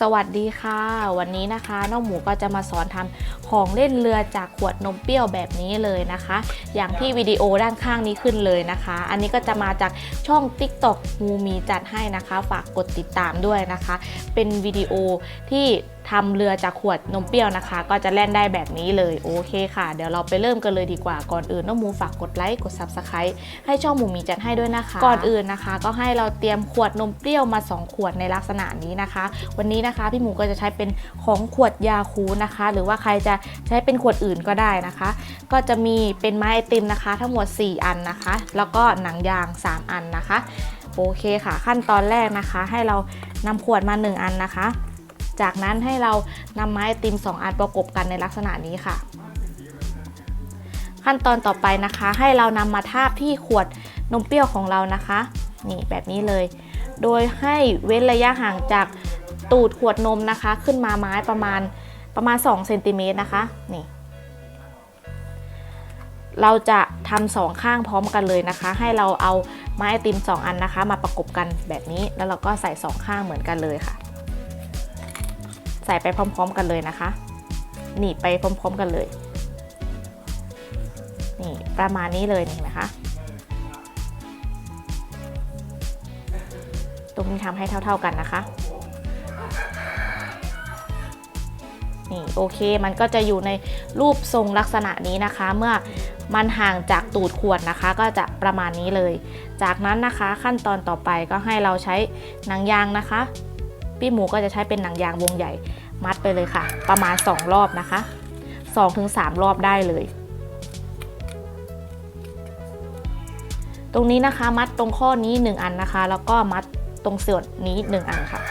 สวัสดีค่ะ วันนี้นะคะน้องหมูก็จะมาสอนทำของเล่นเรือจากขวดนมเปรี้ยวแบบนี้เลยนะคะ อย่างที่วิดีโอด้านข้างนี้ขึ้นเลยนะคะ อันนี้ก็จะมาจากช่อง TikTok มูมีจัดให้นะคะ ฝากกดติดตามด้วยนะคะ เป็นวิดีโอที่ ทำเรือจากขวดนมเปรี้ยวนะคะ ก็จะแล่นได้แบบนี้เลยโอเคค่ะ เดี๋ยวเราไปเริ่มกันเลยดีกว่าก่อนอื่นน้องหมูฝากกดไลค์กด Subscribe ให้ช่องหมูมีจัดให้ด้วยนะคะ ก่อนอื่นนะคะ ก็ให้เราเตรียมขวดนมเปรี้ยวมา 2 ขวดในลักษณะนี้นะคะ วันนี้นะคะพี่หมูก็จะใช้เป็นของขวดยาคูนะคะ หรือว่าใครจะใช้เป็นขวดอื่นก็ได้นะคะ ก็จะมีเป็นไม้ไอติมนะคะ ทั้งหมด 4 อันนะคะ แล้วก็หนังยาง 3 อันนะคะโอเคค่ะ ขั้นตอนแรกนะคะ ให้เรานำขวดมา 1 อันนะคะ จากนั้นให้เรานำไม้ติม 2 อันประกบกันในลักษณะนี้ค่ะ ขั้นตอนต่อไปนะคะ ให้เรานำมาทาบที่ขวดนมเปรี้ยวของเรานะคะ นี่แบบนี้เลย โดยให้เว้นระยะห่างจากตูดขวดนมนะคะ ขึ้นมาไม้ประมาณประมาณ2เซนติเมตรนะคะนี่เราจะทำสองข้างพร้อมกันเลยนะคะ ให้เราเอาไม้ไอติม 2 อันนะคะ มาประกบกันแบบนี้แล้วเราก็ใส่สองข้างเหมือนกันเลยค่ะ ใส่ไปพร้อม ๆ กันเลยนะคะ หนีบไปพร้อม ๆ กันเลย นี่ประมาณนี้เลยนี่นะคะ ตรงนี้ทำให้เท่า ๆกันนะคะนี่โอเคมันก็จะอยู่ในรูปทรงลักษณะนี้นะคะ เมื่อมันห่างจากตูดขวดนะคะ ก็จะประมาณนี้เลย จากนั้นนะคะขั้นตอนต่อไปก็ให้เราใช้หนังยางนะคะ พี่หมูก็จะใช้เป็นหนังยางวงใหญ่ มัดไปเลยค่ะ ประมาณ 2 รอบนะคะ 2-3 รอบได้เลย ตรงนี้นะคะมัดตรงข้อนี้ 1 อันนะคะ แล้วก็มัดตรงส่วนนี้ 1 อันค่ะ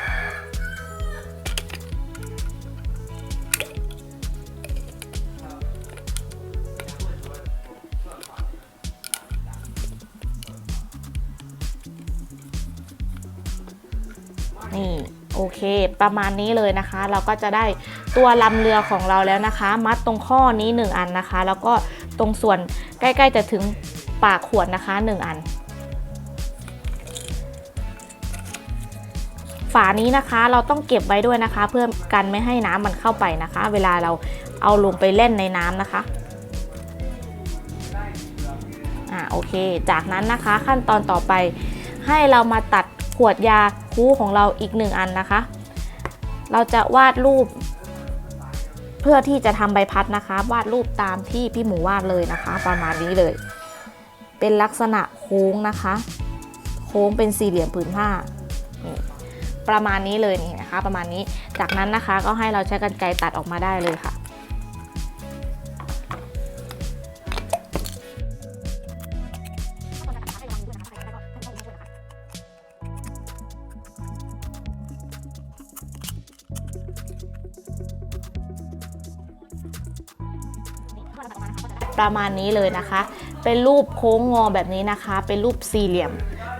นี่ โอเค ประมาณนี้เลยนะคะ เราก็จะได้ตัวลำเรือของเราแล้วนะคะ มัดตรงข้อนี้ 1 อันนะคะ แล้วก็ตรงส่วนใกล้ๆจะถึงปากขวดนะคะ 1 อัน ฝานี้นะคะเราต้องเก็บไว้ด้วยนะคะ เพื่อกันไม่ให้น้ำมันเข้าไปนะคะ เวลาเราเอาลงไปเล่นในน้ำนะคะอ่าโอเค จากนั้นนะคะขั้นตอนต่อไปให้เรามาตัด ขวดยาคูของเราอีกหนึ่งอันนะคะ เราจะวาดรูป เพื่อที่จะทำใบพัดนะคะ วาดรูปตามที่พี่หมูวาดเลยนะคะ ประมาณนี้เลย เป็นลักษณะโค้งนะคะ โค้งเป็นสี่เหลี่ยมผืนผ้าประมาณนี้เลยนี่นะคะ ประมาณนี้จากนั้นนะคะก็ให้เราใช้กรรไกรตัดออกมาได้เลยค่ะ ประมาณนี้เลยนะคะ เป็นรูปโค้งงอแบบนี้นะคะ เป็นรูปสี่เหลี่ยม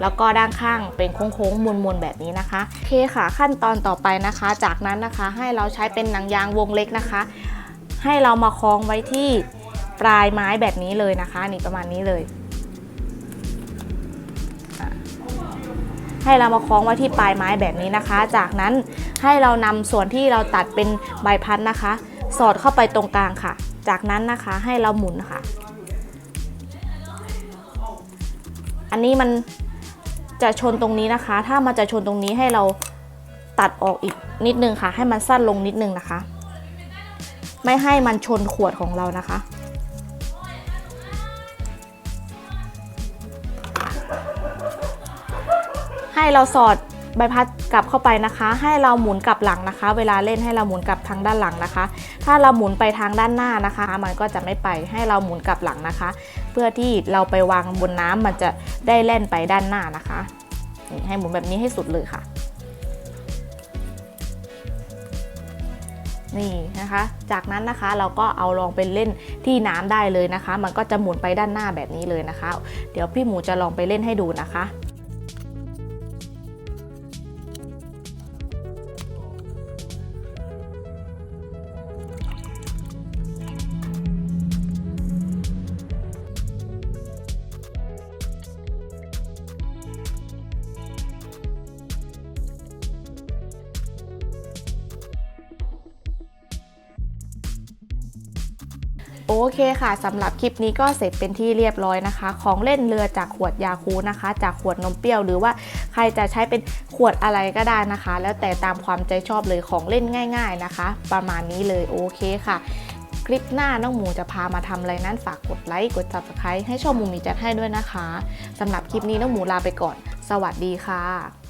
แล้วก็ด้านข้างเป็นโค้งๆมนๆแบบนี้นะคะโอเคค่ะขั้นตอนต่อไปนะคะ จากนั้นนะคะให้เราใช้เป็นหนังยางวงเล็กนะคะ ให้เรามาคล้องไว้ที่ปลายไม้แบบนี้เลยนะคะ นี่ประมาณนี้เลย ให้เรามาคล้องไว้ที่ปลายไม้แบบนี้นะคะ จากนั้นให้เรานำส่วนที่เราตัดเป็นใบพัดนะคะ สอดเข้าไปตรงกลางค่ะ จากนั้นนะคะให้เราหมุนค่ะ อันนี้มันจะชนตรงนี้นะคะ ถ้ามันจะชนตรงนี้ให้เราตัดออกอีกนิดนึงค่ะ ให้มันสั้นลงนิดนึงนะคะ ไม่ให้มันชนขวดของเรานะคะ ให้เราสอด ใบพัดกลับเข้าไปนะคะ ให้เราหมุนกลับหลังนะคะ เวลาเล่นให้เราหมุนกลับทางด้านหลังนะคะ ถ้าเราหมุนไปทางด้านหน้านะคะ มันก็จะไม่ไปให้เราหมุนกลับหลังนะคะ เพื่อที่เราไปวางบนน้ำมันจะได้เล่นไปด้านหน้านะคะนี่ให้หมุนแบบนี้ให้สุดเลยค่ะ นี่นะคะ จากนั้นนะคะเราก็เอาลองไปเล่นที่น้ำได้เลยนะคะ มันก็จะหมุนไปด้านหน้าแบบนี้เลยนะคะ เดี๋ยวพี่หมูจะลองไปเล่นให้ดูนะคะ โอเคค่ะสำหรับคลิปนี้ก็เสร็จเป็นที่เรียบร้อยนะคะ ของเล่นเรือจากขวดยาคูนะคะ จากขวดนมเปรี้ยวหรือว่าใครจะใช้เป็นขวดอะไรก็ได้นะคะ แล้วแต่ตามความใจชอบเลยของเล่นง่าย ๆนะคะ ประมาณนี้เลยโอเคค่ะ คลิปหน้าน้องหมูจะพามาทำอะไรนั้นฝากกดไลค์กด subscribe ให้ช่องหมูมีจัดให้ด้วยนะคะสำหรับคลิปนี้น้องหมูลาไปก่อน สวัสดีค่ะ